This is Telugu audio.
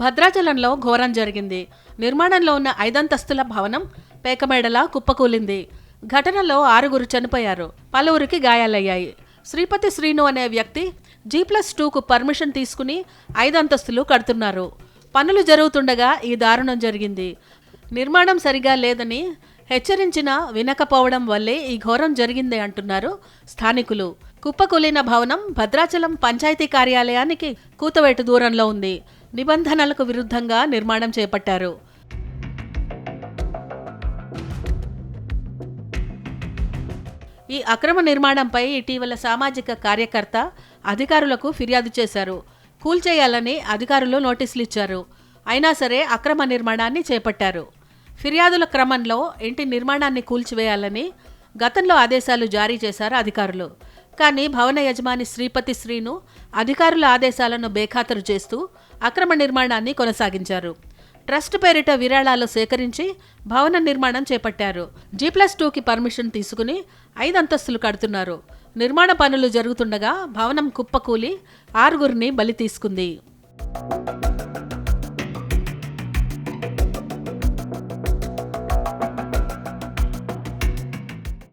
భద్రాచలంలో ఘోరం జరిగింది. నిర్మాణంలో ఉన్న ఐదంతస్తుల భవనం పేకమేడలా కుప్పకూలింది. ఘటనలో ఆరుగురు చనిపోయారు. పలువురికి గాయాలయ్యాయి. శ్రీపతి శ్రీను అనే వ్యక్తి జీ ప్లస్ టూకు పర్మిషన్ తీసుకుని ఐదంతస్తులు కడుతున్నారు. పనులు జరుగుతుండగా ఈ దారుణం జరిగింది. నిర్మాణం సరిగా లేదని హెచ్చరించినా వినకపోవడం వల్లే ఈ ఘోరం జరిగింది అంటున్నారు స్థానికులు. కుప్పకూలిన భవనం భద్రాచలం పంచాయతీ కార్యాలయానికి కూతవేటు దూరంలో ఉంది. నిబంధనలకు విరుద్ధంగా నిర్మాణం చేపట్టారు. ఈ అక్రమ నిర్మాణంపై ఇటీవల సామాజిక కార్యకర్త అధికారులకు ఫిర్యాదు చేశారు. కూల్చేయాలని అధికారులు నోటీసులు ఇచ్చారు అయినా సరే అక్రమ నిర్మాణాన్ని చేపట్టారు. ఫిర్యాదుల క్రమంలో ఇంటి నిర్మాణాన్ని కూల్చివేయాలని గతంలో ఆదేశాలు జారీ చేశారు అధికారులు. కానీ భవన యజమాని శ్రీపతి శ్రీను అధికారుల ఆదేశాలను బేఖాతరు చేస్తూ అక్రమ నిర్మాణాన్ని కొనసాగించారు. ట్రస్ట్ పేరిట విరాళాలు సేకరించి భవన నిర్మాణం చేపట్టారు. జీ ప్లస్ టూకి పర్మిషన్ తీసుకుని ఐదు అంతస్తులు కడుతున్నారు. నిర్మాణ పనులు జరుగుతుండగా భవనం కుప్పకూలి ఆరుగురిని బలి తీసుకుంది.